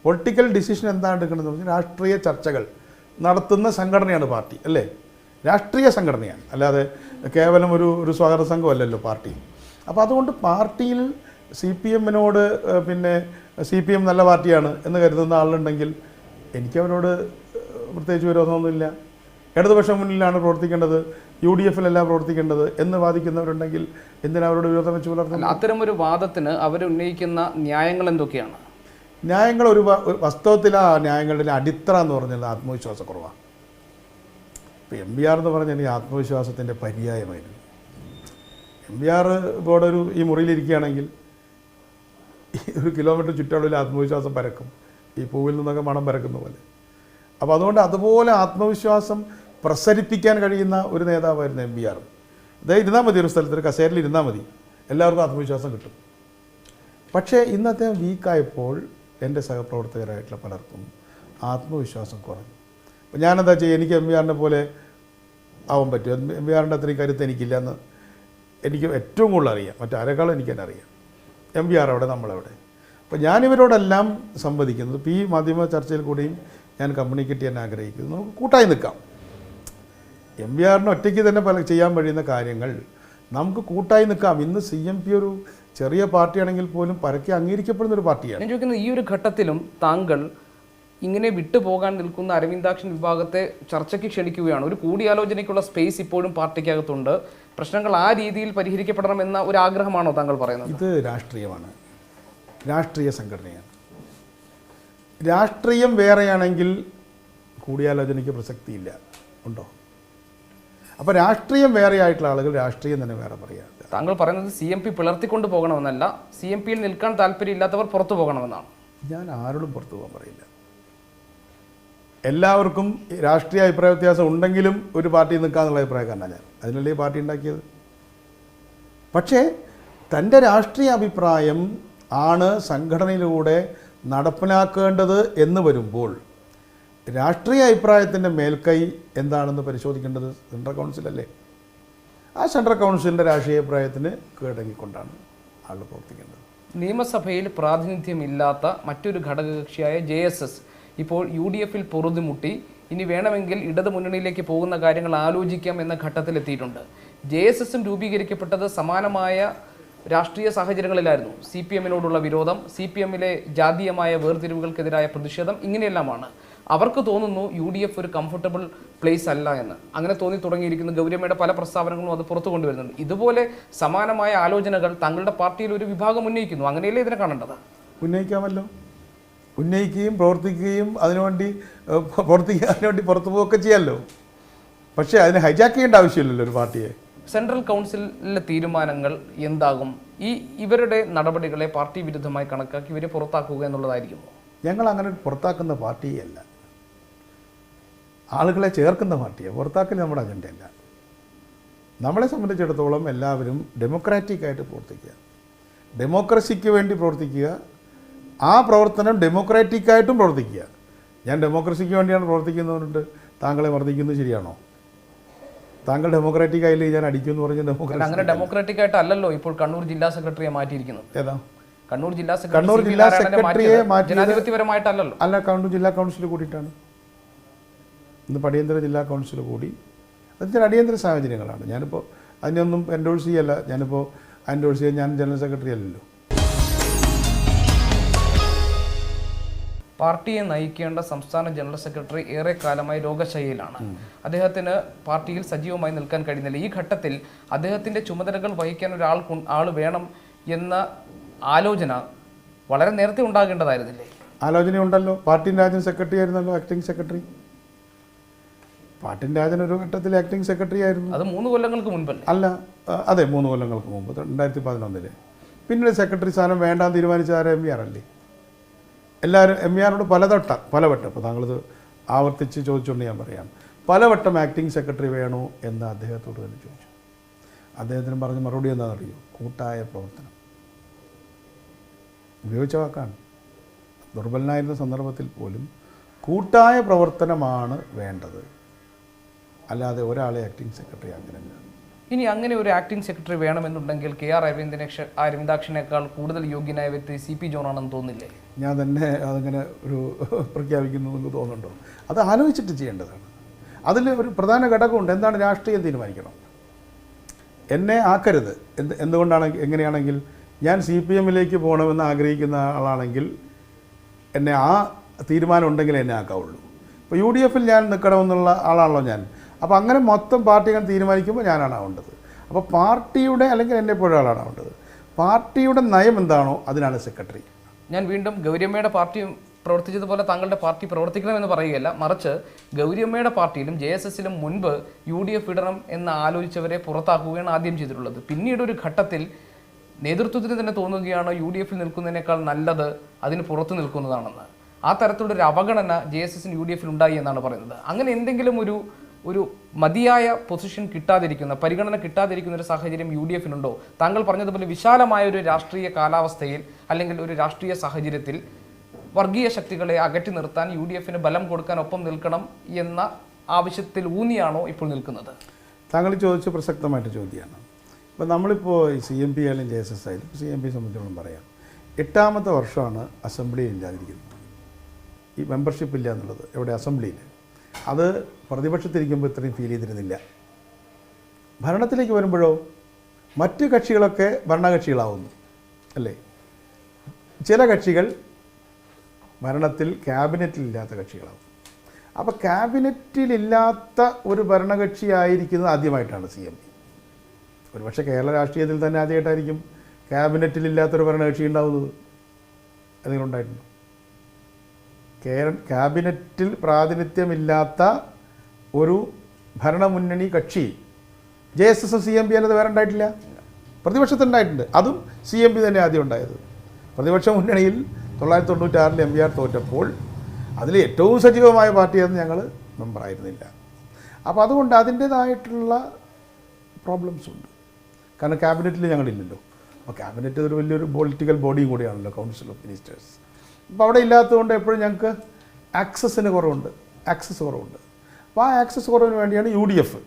പൊളിറ്റിക്കൽ ഡിസിഷൻ എന്താണ് എടുക്കേണ്ടതെന്ന് പറഞ്ഞാൽ രാഷ്ട്രീയ ചർച്ചകൾ നടത്തുന്ന സംഘടനയാണ് പാർട്ടി അല്ലേ? രാഷ്ട്രീയ സംഘടനയാണ്. അല്ലാതെ കേവലം ഒരു ഒരു സ്വാഗത സംഘമല്ലല്ലോ പാർട്ടി. അപ്പോൾ അതുകൊണ്ട് പാർട്ടിയിൽ സി പി എമ്മിനോട് പിന്നെ സി പി എം നല്ല പാർട്ടിയാണ് എന്ന് കരുതുന്ന ആളുണ്ടെങ്കിൽ എനിക്കവരോട് പ്രത്യേകിച്ച് വിരോധമൊന്നുമില്ല. ഇടതുപക്ഷ മുന്നിലാണ് പ്രവർത്തിക്കേണ്ടത് യു ഡി എഫിലല്ല പ്രവർത്തിക്കേണ്ടത് എന്ന് വാദിക്കുന്നവരുണ്ടെങ്കിൽ എന്തിനാ അവരോട് വിരോധം വെച്ച് പുലർത്തുന്നത്? അത്തരം ഒരു വാദത്തിന് അവർ ഉന്നയിക്കുന്ന ന്യായങ്ങൾ എന്തൊക്കെയാണ്? ന്യായങ്ങൾ ഒരു വാസ്തവത്തിൽ ആ ന്യായങ്ങളുടെ അടിത്തറ എന്ന് പറഞ്ഞാൽ ആത്മവിശ്വാസക്കുറവാണ് ഇപ്പോൾ എം ബി ആർ എന്ന് പറഞ്ഞാൽ ഈ ആത്മവിശ്വാസത്തിന്റെ പര്യായമായിരുന്നു. എം ബി ആർ ഇപ്പോൾ ഒരു ഈ മുറിയിലിരിക്കുകയാണെങ്കിൽ ഒരു കിലോമീറ്റർ ചുറ്റളവിൽ ആത്മവിശ്വാസം പരക്കും. ഈ പൂവിൽ നിന്നൊക്കെ മണം പരക്കുന്ന പോലെ. അപ്പോൾ അതുകൊണ്ട് അതുപോലെ ആത്മവിശ്വാസം പ്രസരിപ്പിക്കാൻ കഴിയുന്ന ഒരു നേതാവായിരുന്നു എം ബി ആർ. അതായത് ഇരുന്നാൽ മതി ഒരു സ്ഥലത്ത് ഒരു കസേരയിൽ ഇരുന്നാൽ മതി. എല്ലാവർക്കും ആത്മവിശ്വാസം കിട്ടും. പക്ഷേ ഇന്നത്തെ വീക്കായപ്പോൾ എന്റെ സഹപ്രവർത്തകരായിട്ടുള്ള പലർക്കും ആത്മവിശ്വാസം കുറഞ്ഞു. അപ്പോൾ ഞാനെന്താ ചെയ്യുക? എനിക്ക് എം വി ആറിനെ പോലെ ആവാൻ പറ്റും എം വി ആറിന്റെ അത്രയും കരുത്ത് എനിക്കില്ല എന്ന് എനിക്ക് ഏറ്റവും കൂടുതൽ അറിയാം. മറ്റാരെക്കാളും എനിക്ക് തന്നെ അറിയാം. എം വി ആർ അവിടെ നമ്മളവിടെ. അപ്പോൾ ഞാനിവരോടെല്ലാം സംവദിക്കുന്നത് ഇപ്പോൾ ഈ മാധ്യമ ചർച്ചയിൽ കൂടിയും ഞാൻ കമ്മ്യൂണിക്കേറ്റ് ചെയ്യാൻ ആഗ്രഹിക്കുന്നു. നമുക്ക് കൂട്ടായി നിൽക്കാം. എം പി ആറിന് ഒറ്റയ്ക്ക് തന്നെ പല ചെയ്യാൻ കഴിയുന്ന കാര്യങ്ങൾ നമുക്ക് കൂട്ടായി നിൽക്കാം. ഇന്ന് സി എം പി ഒരു ചെറിയ പാർട്ടിയാണെങ്കിൽ പോലും പരക്കെ അംഗീകരിക്കപ്പെടുന്ന ഒരു പാർട്ടിയാണ്. ഞാൻ ചോദിക്കുന്നത് ഈ ഒരു ഘട്ടത്തിലും താങ്കൾ ഇങ്ങനെ വിട്ടുപോകാൻ നിൽക്കുന്ന അരവിന്ദാക്ഷൻ വിഭാഗത്തെ ചർച്ചയ്ക്ക് ക്ഷണിക്കുകയാണ്. ഒരു കൂടിയാലോചനയ്ക്കുള്ള സ്പേസ് ഇപ്പോഴും പാർട്ടിക്കകത്തുണ്ട്. പ്രശ്നങ്ങൾ ആ രീതിയിൽ പരിഹരിക്കപ്പെടണം എന്ന ഒരു ആഗ്രഹമാണോ താങ്കൾ പറയുന്നത്? ഇത് രാഷ്ട്രീയമാണ്. രാഷ്ട്രീയ സംഘടനയാണ്. രാഷ്ട്രീയം വേറെയാണെങ്കിൽ കൂടിയാലോചനയ്ക്ക് പ്രസക്തിയില്ല. ഉണ്ടോ? അപ്പോൾ രാഷ്ട്രീയം വേറെ ആയിട്ടുള്ള ആളുകൾ രാഷ്ട്രീയം തന്നെ വേറെ പറയാം താങ്കൾ പറയുന്നത് സി എം പി പിളർത്തിക്കൊണ്ട് പോകണമെന്നല്ല സി എം പിയിൽ നിൽക്കാൻ താല്പര്യമില്ലാത്തവർ പുറത്തു പോകണമെന്നാണ്. ഞാൻ ആരോടും പുറത്തു പോകാൻ പറയില്ല. എല്ലാവർക്കും രാഷ്ട്രീയ അഭിപ്രായ വ്യത്യാസം ഉണ്ടെങ്കിലും ഒരു പാർട്ടി നിൽക്കാന്നുള്ള അഭിപ്രായക്കാരനാണ് ഞാൻ. അതിനല്ലേ ഈ പാർട്ടി ഉണ്ടാക്കിയത്? പക്ഷേ തന്റെ രാഷ്ട്രീയ അഭിപ്രായം ആണ് സംഘടനയിലൂടെ നടപ്പിലാക്കേണ്ടത് എന്ന് വരുമ്പോൾ രാഷ്ട്രീയ അഭിപ്രായത്തിന്റെ മേൽക്കൈ എന്താണെന്ന് പരിശോധിക്കേണ്ടത് സെൻട്രൽ കൗൺസിലല്ലേ? ആ സെൻട്രൽ കൗൺസിലിന്റെ രാഷ്ട്രീയ അഭിപ്രായത്തിന് കീഴടങ്ങിക്കൊണ്ടാണ് ആൾ പ്രവർത്തിക്കേണ്ടത്. നിയമസഭയിൽ പ്രാതിനിധ്യമില്ലാത്ത മറ്റൊരു ഘടകകക്ഷിയായ ജെ എസ് എസ് ഇപ്പോൾ യു ഡി എഫിൽ പൊറുതിമുട്ടി. ഇനി വേണമെങ്കിൽ ഇടതു മുന്നണിയിലേക്ക് പോകുന്ന കാര്യങ്ങൾ ആലോചിക്കാം എന്ന ഘട്ടത്തിലെത്തിയിട്ടുണ്ട്. ജെ എസ് എസും രൂപീകരിക്കപ്പെട്ടത് സമാനമായ രാഷ്ട്രീയ സാഹചര്യങ്ങളിലായിരുന്നു. സി പി എമ്മിനോടുള്ള വിരോധം സി പി എമ്മിലെ ജാതീയമായ വേർതിരിവുകൾക്കെതിരായ പ്രതിഷേധം ഇങ്ങനെയെല്ലാമാണ്. അവർക്ക് തോന്നുന്നു യു ഡി എഫ് ഒരു കംഫർട്ടബിൾ പ്ലേസ് അല്ല എന്ന്. അങ്ങനെ തോന്നി തുടങ്ങിയിരിക്കുന്നു. ഗൗരിയമ്മയുടെ പല പ്രസ്താവനകളും അത് പുറത്തു കൊണ്ടുവരുന്നുണ്ട്. ഇതുപോലെ സമാനമായ ആലോചനകൾ തങ്ങളുടെ പാർട്ടിയിൽ ഒരു വിഭാഗം ഉന്നയിക്കുന്നു. അങ്ങനെയല്ലേ ഇതിനെ കാണേണ്ടത്? ഉന്നയിക്കാമല്ലോ. ഉന്നയിക്കുകയും പ്രവർത്തിക്കുകയും അതിനുവേണ്ടി പ്രവർത്തിക്കുക അതിനുവേണ്ടി പുറത്തു പോവുകയൊക്കെ ചെയ്യാമല്ലോ. പക്ഷേ അതിനെ ഹൈജാക്ക് ചെയ്യേണ്ട ആവശ്യമില്ലല്ലോ ഒരു പാർട്ടിയെ. സെൻട്രൽ കൗൺസിലിലെ തീരുമാനങ്ങൾ എന്താകും? ഈ ഇവരുടെ നടപടികളെ പാർട്ടി വിരുദ്ധമായി കണക്കാക്കി ഇവരെ പുറത്താക്കുക എന്നുള്ളതായിരിക്കുമോ? ഞങ്ങൾ അങ്ങനെ പുറത്താക്കുന്ന പാർട്ടിയല്ല. ആളുകളെ ചേർക്കുന്ന പാർട്ടിയാണ് പുറത്താക്കൽ നമ്മുടെ അജണ്ടയല്ല. നമ്മളെ സംബന്ധിച്ചിടത്തോളം എല്ലാവരും ഡെമോക്രാറ്റിക് ആയിട്ട് പ്രവർത്തിക്കുക. ഡെമോക്രസിക്ക് വേണ്ടി പ്രവർത്തിക്കുക. ആ പ്രവർത്തനം ഡെമോക്രാറ്റിക് ആയിട്ടും പ്രവർത്തിക്കുക. ഞാൻ ഡെമോക്രസിക്ക് വേണ്ടിയാണ് പ്രവർത്തിക്കുന്നവരുണ്ട്. താങ്കളെ മർദ്ദിക്കുന്നത് ശരിയാണോ? താങ്കൾ ഡെമോക്രാറ്റിക് ആയില്ലേ? ഞാൻ അടിക്കുമെന്ന് പറഞ്ഞ് ഡെമോക്രാറ്റി അങ്ങനെ ഡെമോക്രാറ്റിക് ആയിട്ട് അല്ലല്ലോ. ഇപ്പോൾ കണ്ണൂർ ജില്ലാ സെക്രട്ടറിയെ മാറ്റിയിരിക്കുന്നത് ഏതാ? കണ്ണൂർ ജില്ലാ സെക്രട്ടറി കണ്ണൂർ ജില്ലാ സെക്രട്ടറിയെ ജനാധിപത്യപരമായിട്ടല്ലല്ലോ. അല്ല കണ്ണൂർ ജില്ലാ കൗൺസിൽ കൂടിയിട്ടാണ്. ഇന്ന് പടിയന്തര ജില്ലാ കൗൺസിൽ കൂടി അത് ചില അടിയന്തര സാഹചര്യങ്ങളാണ്. ഞാനിപ്പോൾ അതിനൊന്നും എൻഡോഴ്സ് ചെയ്യല്ല. ഞാനിപ്പോൾ എൻഡോഴ്സ് ചെയ്യാൻ ഞാൻ ജനറൽ സെക്രട്ടറി അല്ലല്ലോ. പാർട്ടിയെ നയിക്കേണ്ട സംസ്ഥാന ജനറൽ സെക്രട്ടറി ഏറെ കാലമായി രോഗശൈലിയിലാണ് അദ്ദേഹത്തിന് പാർട്ടിയിൽ സജീവമായി നിൽക്കാൻ കഴിയുന്നില്ല ഈ ഘട്ടത്തിൽ അദ്ദേഹത്തിന്റെ ചുമതലകൾ വഹിക്കാൻ ഒരാൾ ആൾ വേണം എന്ന ആലോചന വളരെ നേരത്തെ ഉണ്ടാകേണ്ടതായിരുന്നില്ലേ? ആലോചനയുണ്ടല്ലോ. പാർട്ടി രാജൻ സെക്രട്ടറി ആയിരുന്നല്ലോ ആക്ടിംഗ് സെക്രട്ടറി പാർട്ടി രാജൻ ഒരു ഘട്ടത്തിൽ ആക്ടിംഗ് സെക്രട്ടറി ആയിരുന്നു. അത് മൂന്ന് കൊല്ലങ്ങൾക്ക് മുൻപല്ലേ? അല്ല അതെ മൂന്ന് കൊല്ലങ്ങൾക്ക് മുമ്പ് രണ്ടായിരത്തി പതിനൊന്നിൽ. പിന്നീട് സെക്രട്ടറി സ്ഥാനം വേണ്ടാന്ന് തീരുമാനിച്ച ആരും എം വി ആർ അല്ലേ? എല്ലാവരും എം വി ആറിനോട് പലതട്ട പലവട്ടം ഇപ്പോൾ താങ്കളിത് ആവർത്തിച്ച് ചോദിച്ചുകൊണ്ട് ഞാൻ പറയാം. പലവട്ടം ആക്ടിംഗ് സെക്രട്ടറി വേണോ എന്ന് അദ്ദേഹത്തോട് തന്നെ ചോദിച്ചു. അദ്ദേഹത്തിന് പറഞ്ഞ മറുപടി എന്താണെന്നറിയോ? കൂട്ടായ പ്രവർത്തനം. ഉപയോഗിച്ച വാക്കാണ്. ദുർബലനായിരുന്ന സന്ദർഭത്തിൽ പോലും കൂട്ടായ പ്രവർത്തനമാണ് വേണ്ടത്. അല്ലാതെ ഒരാളെ ആക്ടിംഗ് സെക്രട്ടറി ആക്കാനല്ല ഇനി അങ്ങനെ ഒരു ആക്ടിംഗ് സെക്രട്ടറി വേണമെന്നുണ്ടെങ്കിൽ കെ ആർ അരവിന്ദിനെ അരവിന്ദാക്ഷനേക്കാൾ കൂടുതൽ യോഗ്യനായ വ്യക്തി സി പി ജോണാണെന്ന് തോന്നില്ലേ ഞാൻ തന്നെ അതങ്ങനെ ഒരു പ്രഖ്യാപിക്കുന്നു എന്ന് തോന്നുന്നുണ്ടോ? അത് ആലോചിച്ചിട്ട് ചെയ്യേണ്ടതാണ്. അതിൽ ഒരു പ്രധാന ഘടകമുണ്ട്. എന്താണ് രാഷ്ട്രീയം തീരുമാനിക്കണം? എന്നെ ആക്കരുത്. എന്ത് എന്തുകൊണ്ടാണ് എങ്ങനെയാണെങ്കിൽ ഞാൻ സി പി എമ്മിലേക്ക് പോകണമെന്ന് ആഗ്രഹിക്കുന്ന ആളാണെങ്കിൽ എന്നെ ആ തീരുമാനം ഉണ്ടെങ്കിൽ എന്നെ ആക്കാവുള്ളൂ. ഇപ്പോൾ യു ഡി എഫിൽ ഞാൻ നിൽക്കണമെന്നുള്ള ആളാണല്ലോ ഞാൻ. അപ്പോൾ അങ്ങനെ മൊത്തം അങ്ങനെ തീരുമാനിക്കുമ്പോൾ ഞാനാണ് ആവേണ്ടത്. അപ്പോൾ പാർട്ടിയുടെ അല്ലെങ്കിൽ എന്നെ പോലെ ആളാണ് ആവേണ്ടത്. പാർട്ടിയുടെ നയം എന്താണോ അതിനാണ് സെക്രട്ടറി. ഞാൻ വീണ്ടും ഗൗരിയമ്മയുടെ പാർട്ടി പ്രവർത്തിച്ചതുപോലെ താങ്കളുടെ പാർട്ടി പ്രവർത്തിക്കണമെന്ന് പറയുകയല്ല മറിച്ച് ഗൗരിയമ്മയുടെ പാർട്ടിയിലും ജെ എസ് എസിലും മുൻപ് യു ഡി എഫ് ഇടണം എന്ന് ആലോചിച്ചവരെ പുറത്താക്കുകയാണ് ആദ്യം ചെയ്തിട്ടുള്ളത്. പിന്നീട് ഒരു ഘട്ടത്തിൽ നേതൃത്വത്തിന് തന്നെ തോന്നുകയാണ് യു ഡി എഫിൽ നിൽക്കുന്നതിനേക്കാൾ നല്ലത് അതിന് പുറത്തു നിൽക്കുന്നതാണെന്ന്. ആ തരത്തിലുള്ള ഒരു അവഗണന ജെ എസ് എസിന് യു ഡി എഫിൽ ഉണ്ടായി എന്നാണ് പറയുന്നത്. അങ്ങനെ എന്തെങ്കിലും ഒരു ഒരു മതിയായ പൊസിഷൻ കിട്ടാതിരിക്കുന്ന പരിഗണന കിട്ടാതിരിക്കുന്ന ഒരു സാഹചര്യം യു ഡി എഫിനുണ്ടോ താങ്കൾ പറഞ്ഞതുപോലെ വിശാലമായ ഒരു രാഷ്ട്രീയ കാലാവസ്ഥയിൽ അല്ലെങ്കിൽ ഒരു രാഷ്ട്രീയ സാഹചര്യത്തിൽ വർഗീയ ശക്തികളെ അകറ്റി നിർത്താൻ യു ഡി എഫിന് ബലം കൊടുക്കാൻ ഒപ്പം നിൽക്കണം എന്ന ആവശ്യത്തിൽ ഊന്നിയാണോ ഇപ്പോൾ നിൽക്കുന്നത്? താങ്കൾ ചോദിച്ച പ്രസക്തമായിട്ട് ചോദ്യമാണ്. ഇപ്പോൾ നമ്മളിപ്പോൾ സി എം പി ആയാലും ജെ എസ് എസ് ആയാലും സി എം പി സംബന്ധിച്ചോളം പറയാം. എട്ടാമത്തെ വർഷമാണ് അസംബ്ലി ഇല്ലാതിരിക്കുന്നത്. ഈ മെമ്പർഷിപ്പ് ഇല്ല എന്നുള്ളത് എവിടെ? അസംബ്ലിയിൽ അത് പ്രതിപക്ഷത്തിരിക്കുമ്പോൾ ഇത്രയും ഫീൽ ചെയ്തിരുന്നില്ല. ഭരണത്തിലേക്ക് വരുമ്പോഴോ മറ്റ് കക്ഷികളൊക്കെ ഭരണകക്ഷികളാവുന്നു അല്ലേ? ചില കക്ഷികൾ ഭരണത്തിൽ ക്യാബിനറ്റിലില്ലാത്ത കക്ഷികളാവും. അപ്പോൾ ക്യാബിനറ്റിലില്ലാത്ത ഒരു ഭരണകക്ഷിയായിരിക്കുന്നത് ആദ്യമായിട്ടാണ് സി എം പി ഒരുപക്ഷെ കേരള രാഷ്ട്രീയത്തിൽ തന്നെ ആദ്യമായിട്ടായിരിക്കും ക്യാബിനറ്റിലില്ലാത്തൊരു ഭരണകക്ഷി ഉണ്ടാവുന്നത് എന്തെങ്കിലും ഉണ്ടായിട്ടുണ്ടോ? കേര ക്യാബിനറ്റിൽ പ്രാതിനിധ്യമില്ലാത്ത ഒരു ഭരണമുന്നണി കക്ഷി. J S S C M P അല്ലാതെ വേറെ ഉണ്ടായിട്ടില്ല. പ്രതിപക്ഷത്തുണ്ടായിട്ടുണ്ട്. അതും സി എം പി തന്നെ ആദ്യം ഉണ്ടായത്. പ്രതിപക്ഷ മുന്നണിയിൽ തൊള്ളായിരത്തി തൊണ്ണൂറ്റാറിൽ എം പി ആർ തോറ്റപ്പോൾ അതിൽ ഏറ്റവും സജീവമായ പാർട്ടിയെന്ന് ഞങ്ങൾ മെമ്പറായിരുന്നില്ല അപ്പോൾ അതുകൊണ്ട് അതിന്റേതായിട്ടുള്ള പ്രോബ്ലംസ് ഉണ്ട്. കാരണം ക്യാബിനറ്റിൽ ഞങ്ങളില്ലല്ലോ. അപ്പോൾ ക്യാബിനറ്റ് ഒരു വലിയൊരു പൊളിറ്റിക്കൽ ബോഡിയും കൂടിയാണല്ലോ കൗൺസിൽ ഓഫ് മിനിസ്റ്റേഴ്സ് അപ്പോൾ അവിടെ ഇല്ലാത്തതുകൊണ്ട് എപ്പോഴും ഞങ്ങൾക്ക് ആക്സസിന് കുറവുണ്ട്. ആക്സസ് കുറവുണ്ട്. അപ്പോൾ ആ ആക്സസ് കുറവിന് വേണ്ടിയാണ് യു ഡി എഫ്.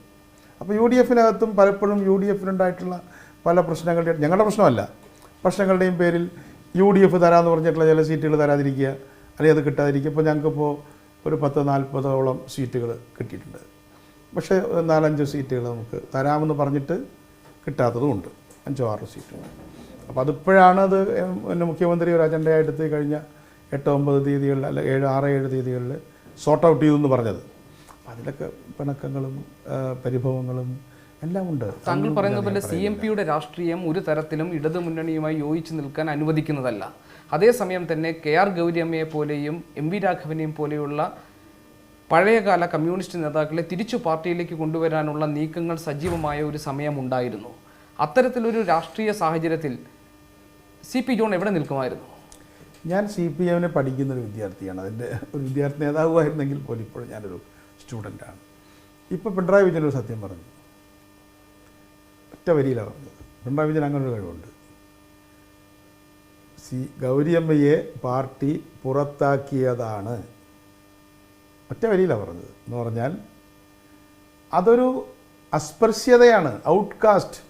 അപ്പോൾ യു ഡി എഫിനകത്തും പലപ്പോഴും യു ഡി എഫിനുണ്ടായിട്ടുള്ള പല പ്രശ്നങ്ങളുടെ ഞങ്ങളുടെ പ്രശ്നമല്ല. പ്രശ്നങ്ങളുടെയും പേരിൽ യു ഡി എഫ് തരാമെന്ന് പറഞ്ഞിട്ടുള്ള ചില സീറ്റുകൾ തരാതിരിക്കുക അല്ലെങ്കിൽ അത് കിട്ടാതിരിക്കുക. ഇപ്പോൾ ഞങ്ങൾക്കിപ്പോൾ ഒരു പത്ത് നാൽപ്പതോളം സീറ്റുകൾ കിട്ടിയിട്ടുണ്ട്. പക്ഷേ നാലഞ്ച് സീറ്റുകൾ നമുക്ക് തരാമെന്ന് പറഞ്ഞിട്ട് കിട്ടാത്തതുമുണ്ട്. അഞ്ചോ ആറോ സീറ്റുകൾ. അപ്പോൾ അതിപ്പോഴാണ് അത് മുഖ്യമന്ത്രി ഒരു അജണ്ടയായിട്ട് കഴിഞ്ഞ എട്ട് ഒമ്പത് തീയതികളിൽ അല്ല ഏഴ് ആറ് ഏഴ് തീയതികളിൽ സോർട്ട് ഔട്ട് ചെയ്തു എന്ന് പറഞ്ഞത്. അതിലൊക്കെ പിണക്കങ്ങളും പരിഭവങ്ങളും എല്ലാം ഉണ്ട്. താങ്കൾ പറയുന്നത് പോലെ സി എം പിയുടെ രാഷ്ട്രീയം ഒരു തരത്തിലും ഇടതു മുന്നണിയുമായി യോജിച്ച് നിൽക്കാൻ അനുവദിക്കുന്നതല്ല. അതേസമയം തന്നെ കെ ആർ ഗൗരിയമ്മയെ പോലെയും എം വി രാഘവനെയും പോലെയുള്ള പഴയകാല കമ്മ്യൂണിസ്റ്റ് നേതാക്കളെ തിരിച്ചു പാർട്ടിയിലേക്ക് കൊണ്ടുവരാനുള്ള നീക്കങ്ങൾ സജീവമായ ഒരു സമയമുണ്ടായിരുന്നു. അത്തരത്തിലൊരു രാഷ്ട്രീയ സാഹചര്യത്തിൽ സി പി ജോൺ എവിടെ നിൽക്കുമായിരുന്നു? ഞാൻ സി പി എമ്മിനെ പഠിക്കുന്ന ഒരു വിദ്യാർത്ഥിയാണ്. അതിന്റെ ഒരു വിദ്യാർത്ഥി നേതാവുമായിരുന്നെങ്കിൽ പോലും ഇപ്പോഴും ഞാനൊരു സ്റ്റുഡന്റാണ്. ഇപ്പോൾ പിണറായി വിജയൻ ഒരു സത്യം പറഞ്ഞു. ഒറ്റ വരിയിലാണ് പറഞ്ഞത്. പിണറായി വിജയൻ അങ്ങനെ ഒരു കഴിവുണ്ട്. സി ഗൗരിയമ്മയെ പാർട്ടി പുറത്താക്കിയതാണ്. ഒറ്റ വരിയിലാണ് പറഞ്ഞത്. എന്ന് പറഞ്ഞാൽ അതൊരു അസ്പർശ്യതയാണ് ഔട്ട്കാസ്റ്റ്.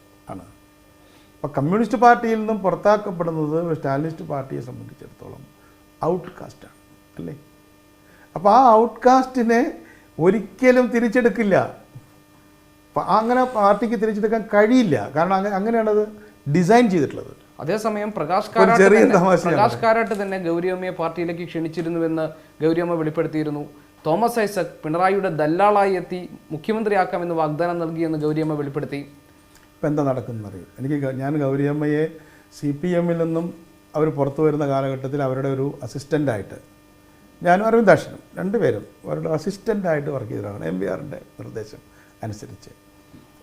അപ്പോൾ കമ്മ്യൂണിസ്റ്റ് പാർട്ടിയിൽ നിന്നും പുറത്താക്കപ്പെടുന്നത് സ്റ്റാലിനിസ്റ്റ് പാർട്ടിയെ സംബന്ധിച്ചിടത്തോളം ഔട്ട്കാസ്റ്റാണ് അല്ലേ? അപ്പോൾ ആ ഔട്ട്കാസ്റ്റിനെ ഒരിക്കലും തിരിച്ചെടുക്കില്ല. അങ്ങനെ പാർട്ടിക്ക് തിരിച്ചെടുക്കാൻ കഴിയില്ല. കാരണം അങ്ങനെ അങ്ങനെയാണത് ഡിസൈൻ ചെയ്തിട്ടുള്ളത്. അതേസമയം പ്രകാശ് കാരാട്ട് പ്രകാശ് കാരാട്ട് തന്നെ ഗൗരിയമ്മയെ പാർട്ടിയിലേക്ക് ക്ഷണിച്ചിരുന്നുവെന്ന് ഗൗരിയമ്മ വെളിപ്പെടുത്തിയിരുന്നു. തോമസ് ഐസക് പിണറായിയുടെ ദല്ലാളായി എത്തി മുഖ്യമന്ത്രിയാക്കാമെന്ന് വാഗ്ദാനം നൽകിയെന്ന് ഗൗരിയമ്മ വെളിപ്പെടുത്തി. ഇപ്പം എന്താ നടക്കുന്നത് അറിയും എനിക്ക് ഞാൻ ഗൗരിയമ്മയെ സി പി എമ്മിൽ നിന്നും അവർ പുറത്തു വരുന്ന കാലഘട്ടത്തിൽ അവരുടെ ഒരു അസിസ്റ്റന്റായിട്ട് ഞാനും അരവിന്ദാക്ഷനും രണ്ടുപേരും അവരുടെ അസിസ്റ്റന്റായിട്ട് വർക്ക് ചെയ്തതാണ് എം ബി ആറിന്റെ നിർദ്ദേശം അനുസരിച്ച്.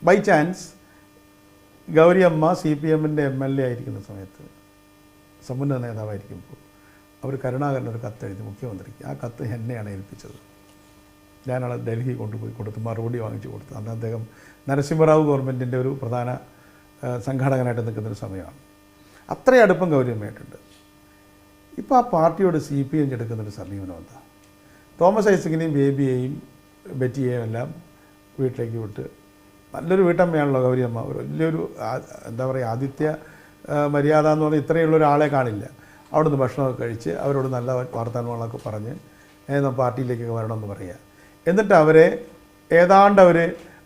By chance Gauriamma C P എമ്മിന്റെ എം എൽ എ ആയിരിക്കുന്ന സമയത്ത് സമുന്നത നേതാവായിരിക്കുമ്പോൾ അവർ കരുണാകരൻ ഒരു കത്തെഴുതി മുഖ്യമന്ത്രിക്ക്. ആ കത്ത് എന്നെയാണ് ഏൽപ്പിച്ചത്. ഞാനത് ഡൽഹി കൊണ്ടുപോയി കൊടുത്ത് മറുപടി വാങ്ങിച്ചു കൊടുത്തു അന്ന് അദ്ദേഹം നരസിംഹറാവു ഗവൺമെന്റിന്റെ ഒരു പ്രധാന സംഘാടകനായിട്ട് നിൽക്കുന്നൊരു സമയമാണ്. അത്രയും അടുപ്പം ഗൗരവമായിട്ടുണ്ട് ഇപ്പോൾ ആ പാർട്ടിയോട് സി പി എം എടുക്കുന്നൊരു സമീപനം എന്താ? തോമസ് ഐസക്കിനെയും ബേബിയെയും ബെറ്റിയെയും എല്ലാം വീട്ടിലേക്ക് വിട്ട് നല്ലൊരു വീട്ടമ്മയാണല്ലോ ഗൗരിയമ്മ. ഒരു വലിയൊരു എന്താ പറയുക ആദിത്യ മര്യാദ എന്ന് പറഞ്ഞാൽ ഇത്രയുള്ള ഒരാളെ കാണില്ല. അവിടുന്ന് ഭക്ഷണമൊക്കെ കഴിച്ച് അവരോട് നല്ല വാർത്താനുകളൊക്കെ പറഞ്ഞ് പാർട്ടിയിലേക്കൊക്കെ വരണമെന്ന് പറയുക എന്നിട്ട് അവരെ ഏതാണ്ട് അവർ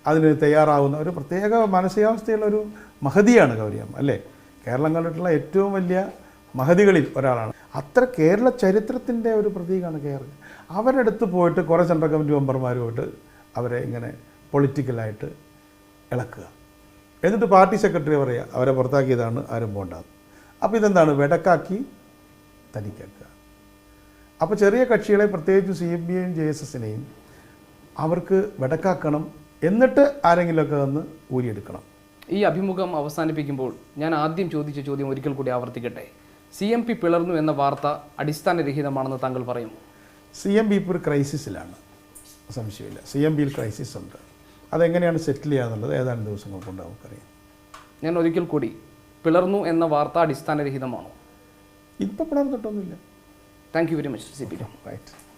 അതിന് തയ്യാറാവുന്ന ഒരു പ്രത്യേക മാനസികാവസ്ഥയുള്ള ഒരു മഹതിയാണ് ഗൗരിയമ്മ അല്ലേ? കേരളം കണ്ടിട്ടുള്ള ഏറ്റവും വലിയ മഹതികളിൽ ഒരാളാണ്. അത്ര കേരള ചരിത്രത്തിന്റെ ഒരു പ്രതീകമാണ് കേരളം അവരെടുത്ത് പോയിട്ട് കുറേ സെൻട്രൽ കമ്മിറ്റി മെമ്പർമാരുമായിട്ട് അവരെ ഇങ്ങനെ പൊളിറ്റിക്കലായിട്ട് ഇളക്കുക. എന്നിട്ട് പാർട്ടി സെക്രട്ടറി പറയുക അവരെ പുറത്താക്കിയതാണ് ആരും പോകേണ്ടത് അപ്പോൾ ഇതെന്താണ്? വെടക്കാക്കി തനിക്കാക്കുക അപ്പോൾ ചെറിയ കക്ഷികളെ പ്രത്യേകിച്ച് സി എം ബിയെയും ജെ എസ് എസിനെയും അവർക്ക് വെടക്കാക്കണം എന്നിട്ട് ആരെങ്കിലുമൊക്കെ വന്ന് ഊരിയെടുക്കണം. ഈ അഭിമുഖം അവസാനിപ്പിക്കുമ്പോൾ ഞാൻ ആദ്യം ചോദിച്ച ചോദ്യം ഒരിക്കൽ കൂടി ആവർത്തിക്കട്ടെ. സി എം പി പിളർന്നു എന്ന വാർത്ത അടിസ്ഥാനരഹിതമാണെന്ന് താങ്കൾ പറയും സി എം പി ഇപ്പോൾ ഒരു ക്രൈസിസിലാണ്. സംശയമില്ല. സി എം പിയിൽ ക്രൈസിസ് ഉണ്ട്. അതെങ്ങനെയാണ് സെറ്റിൽ ചെയ്യാന്നുള്ളത് ഏതാനും ദിവസങ്ങൾ കൊണ്ട് നമുക്കറിയാം. ഞാൻ ഒരിക്കൽ കൂടി പിളർന്നു എന്ന വാർത്ത അടിസ്ഥാനരഹിതമാണോ? ഇപ്പോൾ പിളർന്നിട്ടൊന്നുമില്ല. Thank you very much C P right